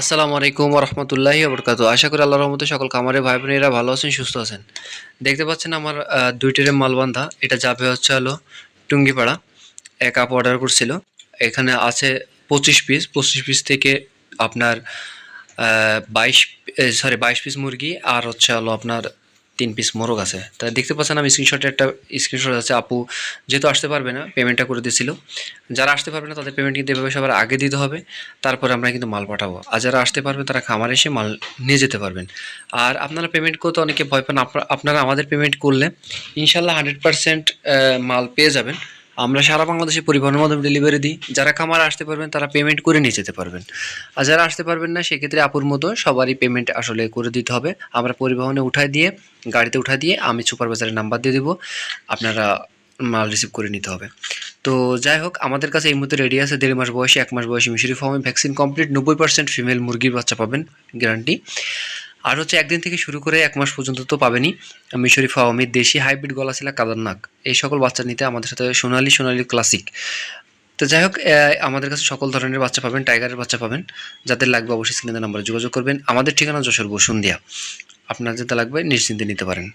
আসসালামু আলাইকুম রহমতুল্লাহি আবরকাত আশা করি আল্লাহর রহমতে সকল কামারে ভাই বোনেরা ভালো আছেন, সুস্থ আছেন। দেখতে পাচ্ছেন আমার দুইটের মালবান্ধা। এটা যাবে হচ্ছে হলো টুঙ্গিপাড়া। এক আপ অর্ডার করছিল। এখানে আছে পঁচিশ পিস পঁচিশ পিস থেকে আপনার বাইশ সরি বাইশ পিস মুরগি। আর হচ্ছে হলো আপনার তিন পিস মোরগ আছে। তা দেখতে পাচ্ছেন আমি স্ক্রিনশটে একটা স্ক্রিনশট আছে, আপু যেহেতু আসতে পারবে না পেমেন্টটা করে দিয়েছিল। যারা আসতে পারবে না, তাদের পেমেন্ট কিন্তু এভাবে সবার আগে দিতে হবে। তারপরে আমরা কিন্তু মাল পাঠাবো। আর যারা আসতে পারবে, তারা খামার এসে মাল নিয়ে যেতে পারবেন। আর আপনারা পেমেন্ট করতে অনেকে ভয় পান, আপনা- আপনারা আমাদের পেমেন্ট করলে ইনশাল্লাহ হান্ড্রেড মাল পেয়ে যাবেন। আমরা সারা বাংলাদেশে পরিবহনের মাধ্যমে ডেলিভারি দিই। যারা খামার আসতে পারবেন, তারা পেমেন্ট করে নিয়ে যেতে পারবেন। আর যারা আসতে পারবেন না, সেক্ষেত্রে আপুর মতো সবারই পেমেন্ট আসলে করে দিতে হবে। আমরা পরিবহনে উঠায় দিয়ে, গাড়িতে উঠা দিয়ে আমি সুপারভাইজারের নাম্বার দিয়ে দেবো। আপনারা মাল রিসিভ করে নিতে হবে। তো যাই হোক, আমাদের কাছে এই মুহূর্তে রেডি আছে। দেড় মাস বয়সী, এক মাস বয়সী মিশরি ফর্মে ভ্যাকসিন কমপ্লিট নব্বই পার্সেন্ট ফিমেল মুরগির বাচ্চা পাবেন গ্যারান্টি আর হচ্ছে একদিন থেকে শুরু করে এক মাস পর্যন্ত তো পাবেনি। মিশরি ফাওয়ামি দেশি হাইব্রিড গলা ছিল কাদারনাক এই সকল বাচ্চা নিতে আমাদের সাথে সোনালি সোনালি ক্লাসিক। তো যাই হোক আমাদের কাছে সকল ধরনের বাচ্চা পাবেন, টাইগারের বাচ্চা পাবেন। যাদের লাগবে অবশ্যই স্ক্রিনের নাম্বারে যোগাযোগ করবেন। আমাদের ঠিকানা যশোর বসুন্ধিয়া। আপনার যেটা লাগবে, নিশ্চিন্তে নিতে পারেন।